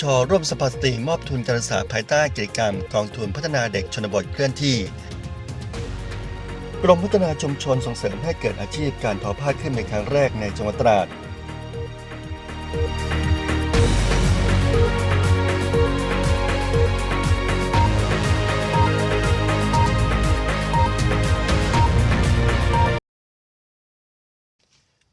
ชร่วมสภาสตรีมอบทุนการศึกษาภายใต้กิจกรรมกองทุนพัฒนาเด็กชนบทเคลื่อนที่กรมพัฒนาชุมชนส่งเสริมให้เกิดอาชีพการทอผ้าขึ้นในครั้งแรกในจังหวัดตราด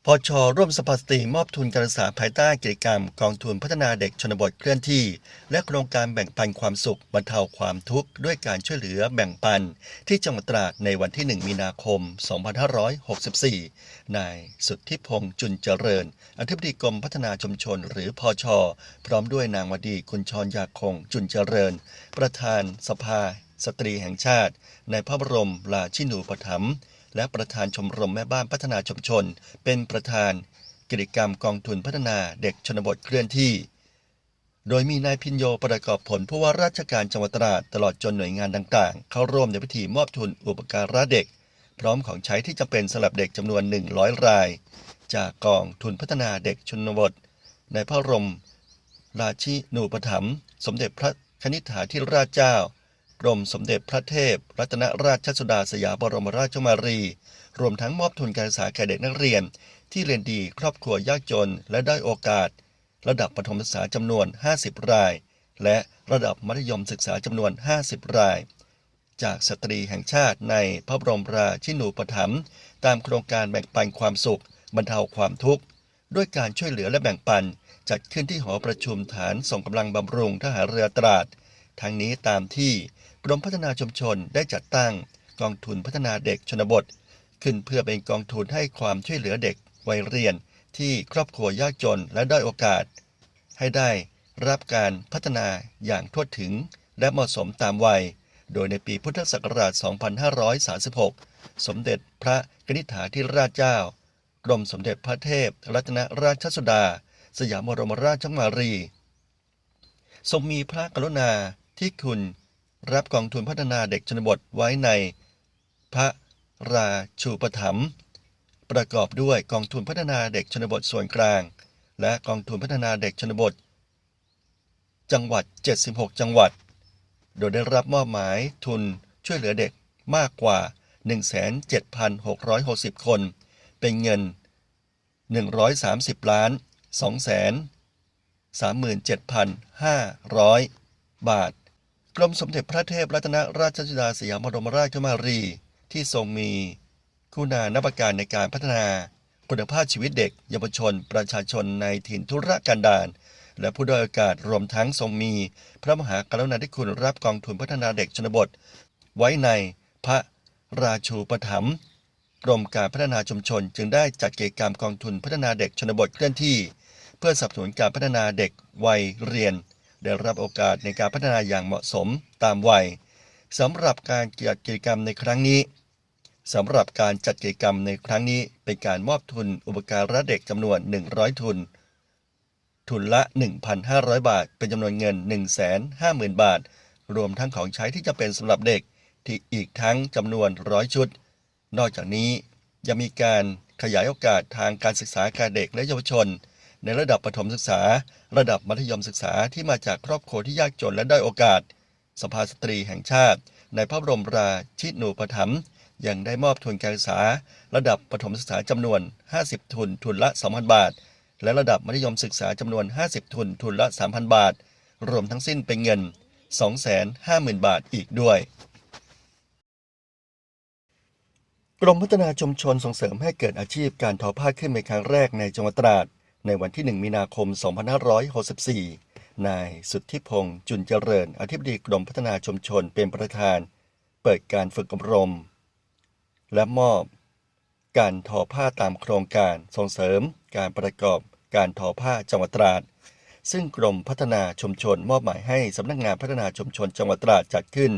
พชร่วมสภาสตรีมอบทุนการศึกษาภายใต้กิจกรรม กองทุนพัฒนาเด็กชนบทเคลื่อนที่ และโครงการแบ่งปันความสุขบรรเทาความทุกข์ด้วยการช่วยเหลือแบ่งปัน ที่จังหวัดตราดในวันที่ 1 มีนาคม 2564 นายสุทธิพงษ์จุนเจริญ อธิบดีกรมพัฒนาชุมชนหรือพอชพร้อมด้วยนางวดีกุญชรยาคงจุนเจริญ ประธานสภา สตรีแห่งชาติ ในพระบรมราชินูปถัมภ์ และประธานชมรมแม่บ้านพัฒนาชุมชน เป็นประธาน กิจกรรมกองทุนพัฒนาเด็กชนบทเคลื่อนที่ โดยมีนายพินโยประกอบผลผู้ว่าราชการจังหวัดตราดตลอดจนหน่วยงานต่างๆ เข้าร่วมในพิธีมอบทุนอุปการะเด็ก พร้อมของใช้ที่จำเป็นสำหรับเด็กจำนวน 100 ราย จากกองทุนพัฒนาเด็กชนบท ในพระบรมราชินูปถัมภ์สมเด็จพระคณิษฐาธิราชเจ้า รมสมเด็จพระเทพ รัตนราชสุดาสยามบรมราชกุมารี รวมทั้งมอบทุนการศึกษาแก่เด็กนักเรียน ที่เรียนดีครอบครัวยากจนและได้โอกาส ระดับประถมศึกษาจำนวน 50 ราย และระดับมัธยมศึกษาจำนวน 50 ราย จากสตรีแห่งชาติในพระบรมราชินูปถัมภ์ตามโครงการแบ่งปันความสุข บรรเทาความทุกข์ด้วยการช่วยเหลือและแบ่งปัน จัดขึ้นที่หอประชุมฐานส่งกำลังบำรุงทหารเรือตราด ทั้งนี้ตามที่กรมพัฒนาชุมชนได้จัดตั้งกองทุนพัฒนาเด็กชนบท ขึ้นเพื่อเป็นกองทุนให้ความช่วยเหลือเด็กวัยเรียนที่ครอบครัวยากจนและด้อยโอกาส ให้ได้รับการพัฒนาอย่างทั่วถึงและเหมาะสมตามวัย โดยในปีพุทธศักราช 2536 สมเด็จพระกนิษฐาธิราชเจ้า กรมสมเด็จพระเทพ รัตนราชสุดา สยามบรมราชมารี ทรงมีพระกรุณา ที่คุณรับกองทุนพัฒนาเด็กชนบทไว้ในพระราชูปถัมภ์ประกอบด้วยกองทุนพัฒนาเด็กชนบทส่วนกลาง และกองทุนพัฒนาเด็กชนบท จังหวัด 76 จังหวัด โดยได้รับมอบหมายทุนช่วยเหลือเด็กมากกว่า 17,660 คน เป็นเงิน 130 ล้าน 2 3 7,500 บาท กรมสมเด็จพระเทพรัตนราชสุดาสยามบรมราชกุมารี ที่ทรงมีคุณานบการในการพัฒนาคุณภาพชีวิตเด็กเยาวชน ประชาชนในถิ่นทุรกันดารและผู้ด้อยโอกาสรวมทั้งทรงมี พระมหากรุณาธิคุณรับกองทุนพัฒนาเด็กชนบท ไว้ในพระราชูปถัมภ์กรมการพัฒนาชุมชน จึงได้จัดกิจกรรมกองทุนพัฒนาเด็กชนบทเคลื่อนที่ เพื่อสนับสนุนการพัฒนาเด็กวัยเรียน ได้รับโอกาสในการพัฒนาอย่างเหมาะสมตามวัยสำหรับการจัดกิจกรรมในครั้งนี้สำหรับการจัดกิจกรรมในครั้งนี้เป็นการมอบทุนอุปการะเด็กจำนวน 100 ทุน ทุนละ 1,500 บาท เป็นจำนวนเงิน 150,000 บาท รวมทั้งของใช้ที่จะเป็นสำหรับเด็กที่อีกทั้งจำนวนร้อยชุด นอกจากนี้ยังมีการขยายโอกาสทางการศึกษาแก่เด็กและเยาวชน ในระดับประถมศึกษา ระดับมัธยมศึกษาที่มาจากครอบครัวที่ยากจนและได้โอกาส สภาสตรีแห่งชาติ ในพระบรมราชินูปถัมภ์ยังได้มอบทุนการศึกษา ระดับประถมศึกษาจำนวน 50 ทุนทุนละ 2,000 บาท และระดับมัธยมศึกษาจำนวน 50 ทุนทุนละ 3,000 บาท รวมทั้งสิ้นเป็นเงิน 250,000 บาทอีกด้วยกรมพัฒนาชุมชนส่งเสริมให้เกิดอาชีพการทอผ้าขึ้นเป็นครั้งแรกในจังหวัดตราด ในวันที่ 1 มีนาคม 2564 นายสุทธิพงษ์จุนเจริญ อธิบดีกรมพัฒนาชุมชนเป็นประธาน เปิดการฝึกอบรม และมอบ การทอผ้าตามโครงการส่งเสริม การประกอบการทอผ้าจังหวัดตราด ซึ่งกรมพัฒนาชุมชนมอบหมายให้สำนักงานพัฒนาชุมชนจังหวัดตราดจัดขึ้น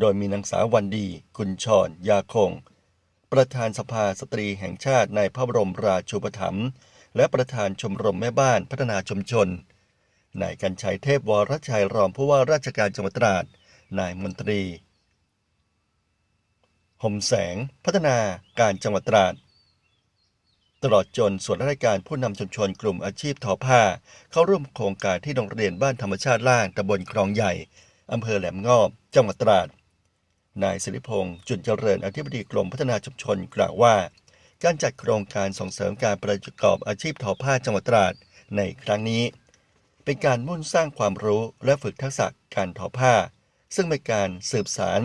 โดยมีนางสาววันดีกุญชรยาคง ประธานสภาสตรีแห่งชาติในพระบรมราชูปถัมภ์ และประธานชมรมแม่บ้านพัฒนาชุมชน นายกัญชัยเทพวรชัยรองผู้ว่าราชการจังหวัดตราด นายมนตรีห่มแสง พัฒนาการจังหวัดตราด ตลอดจนส่วนราชการผู้นำชุมชนกลุ่มอาชีพทอผ้า เข้าร่วมโครงการที่โรงเรียนบ้านธรรมชาติล่างตำบลคลองใหญ่อำเภอแหลมงอบจังหวัดตราดนายสิริพงษ์จุนเจริญอธิบดีกรมพัฒนาชุมชนกล่าวว่า การจัดโครงการส่งเสริมการประกอบอาชีพทอผ้าจังหวัดตราดในครั้งนี้ เป็นการมุ่งสร้างความรู้และฝึกทักษะการทอผ้า ซึ่งเป็นการสืบสาร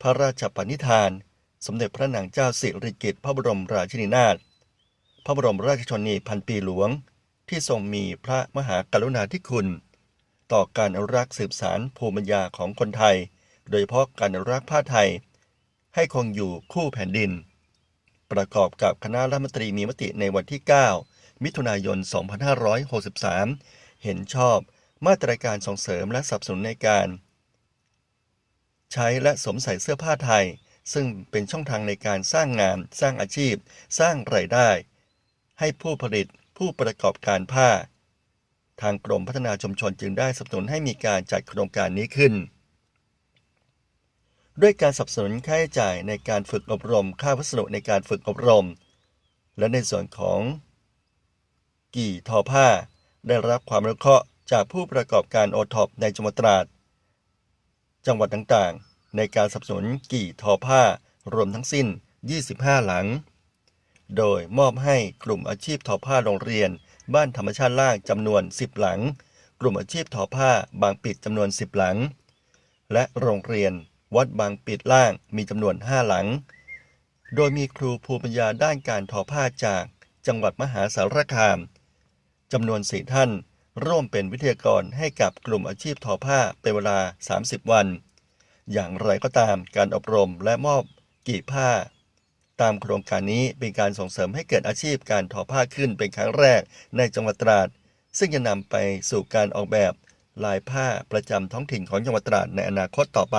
พระราชปณิธาน สมเด็จพระนางเจ้าสิริกิติ์พระบรมราชินีนาถพระบรมราชชนนีพันปีหลวง ที่ทรงมีพระมหากรุณาธิคุณ ต่อการอนุรักษ์สืบสารภูมิปัญญาของคนไทย โดยเฉพาะการอนุรักษ์ผ้าไทย ให้คงอยู่คู่แผ่นดิน ประกอบกับคณะรัฐมนตรีมีมติในวันที่ 9 มิถุนายน 2563 เห็นชอบมาตรการส่งเสริมและสนับสนุนในการ ใช้และสวมใส่เสื้อผ้าไทย ซึ่งเป็นช่องทางในการสร้างงาน สร้างอาชีพ สร้างรายได้ ให้ผู้ผลิตผู้ประกอบการผ้า ทางกรมพัฒนาชุมชนจึงได้สนับสนุนให้มีการจัดโครงการนี้ขึ้น ด้วยการสนับสนุนค่าใช้จ่ายในการฝึกอบรม ค่าวัสดุในการฝึกอบรม และในส่วนของ กี่ทอผ้า ได้รับความอนุเคราะห์จากผู้ประกอบการโอท็อปในจังหวัดตราด จังหวัดต่างๆ ในการสนับสนุนกี่ทอผ้ารวมทั้งสิ้น 25 หลัง โดยมอบให้กลุ่มอาชีพทอผ้าโรงเรียน บ้านธรรมชาติล่างจำนวน 10 หลัง กลุ่มอาชีพทอผ้าบางปิดจำนวน 10 หลัง และโรงเรียน วัดบางปิดล่างมีจำนวน 5 หลัง โดยมีครูภูมิปัญญาด้านการทอผ้าจากจังหวัดมหาสารคามจำนวนสี่ท่าน ร่วมเป็นวิทยากรให้กับกลุ่มอาชีพทอผ้าเป็นเวลา 30 วัน อย่างไรก็ตามการอบรมและมอบกี่ผ้า ตามโครงการนี้เป็นการส่งเสริมให้เกิดอาชีพการทอผ้าขึ้นเป็นครั้งแรกในจังหวัดตราด ซึ่งจะนำไปสู่การออกแบบลายผ้าประจำท้องถิ่นของจังหวัดตราดในอนาคตต่อไป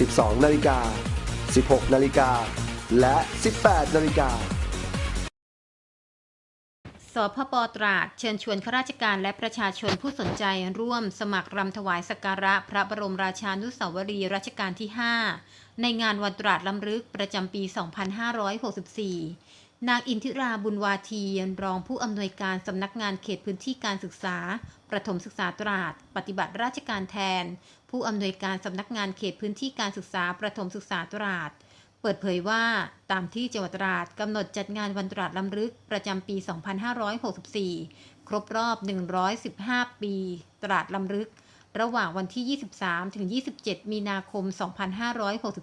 12 นาฬิกา 16 นาฬิกา และ 18 นาฬิกาสพปตราดเชิญชวนข้าราชการและประชาชนผู้สนใจร่วมสมัครรำถวายสักการะพระบรมราชานุสาวรีรัชกาลที่ 5 ในงานวันตราดลำลึกประจำปี 2564 นางอินทิราบุญวาทีรองผู้อำนวยการสำนักงานเขตพื้นที่การศึกษา ประถมศึกษาตราด ปฏิบัติราชการแทน ผู้อำนวยการสำนักงานเขตพื้นที่การศึกษาประถมศึกษาตราด เปิดเผยว่าตามที่จังหวัดตราดกำหนดจัดงานวันตราดลำลึกประจำปี 2564 ครบรอบ 115 ปี ตราดลำลึก ระหว่างวันที่ 23 ถึง 27 มีนาคม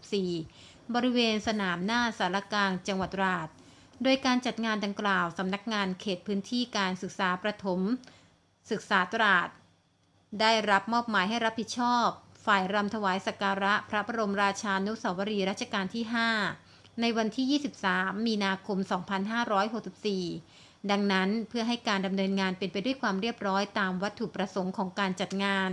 2564 บริเวณสนามหน้าสารกลางจังหวัดตราด โดยการจัดงานดังกล่าวสำนักงานเขตพื้นที่การศึกษาประถม ศึกษาตราด ได้รับมอบหมายให้รับผิดชอบ ฝ่ายรำถวายสักการะพระบรมราชานุสาวรีย์รัชกาลที่ 5 ในวันที่ 23 มีนาคม 2564 ดังนั้นเพื่อให้การดำเนินงานเป็นไปด้วยความเรียบร้อยตามวัตถุประสงค์ของการจัดงาน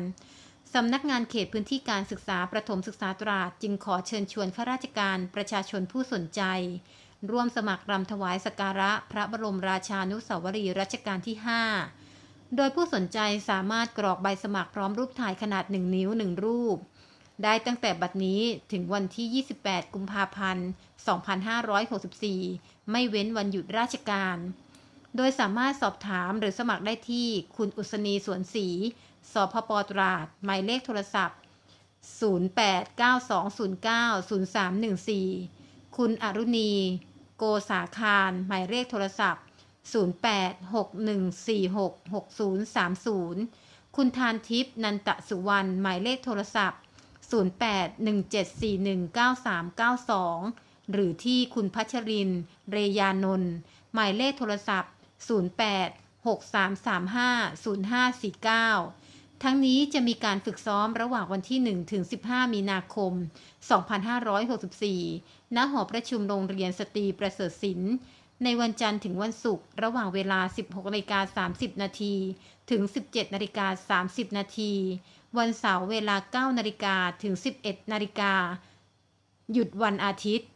สำนักงานเขตพื้นที่การศึกษาประถมศึกษาตราดจึงขอเชิญชวนข้าราชการประชาชนผู้สนใจ ร่วมสมัครรำถวายสักการะพระบรมราชานุสาวรีย์รัชกาลที่ 5 โดยผู้สนใจสามารถกรอกใบสมัครพร้อมรูปถ่ายขนาด 1 นิ้ว 1 รูป ได้ตั้งแต่บัดนี้ถึงวันที่ 28 กุมภาพันธ์ 2564 ไม่เว้นวันหยุดราชการ โดยสามารถสอบถามหรือสมัครได้ที่คุณอุศนีสวนศรีสพปตราด หมายเลขโทรศัพท์ 0892090314 คุณอรุณี โกสาคาร หมายเลขโทรศัพท์ 0861466030 คุณทานทิพย์นันตะสุวรรณหมายเลขโทรศัพท์ 0817419392 หรือที่คุณพัชริน เรยานนท์หมายเลขโทรศัพท์ 0863350549ทั้งนี้จะมีการฝึกซ้อมระหว่างวันที่ 1 ถึง 15 มีนาคม 2564 ณ หอประชุมโรงเรียนสตรีประเสริฐศิลป์ ในวันจันทร์ถึงวันศุกร์ระหว่างเวลา 16นาฬิกา30 นาทีถึง 17นาฬิกา30 นาทีวันเสาร์เวลา 9นาฬิกาถึง 11นาฬิกาหยุดวันอาทิตย์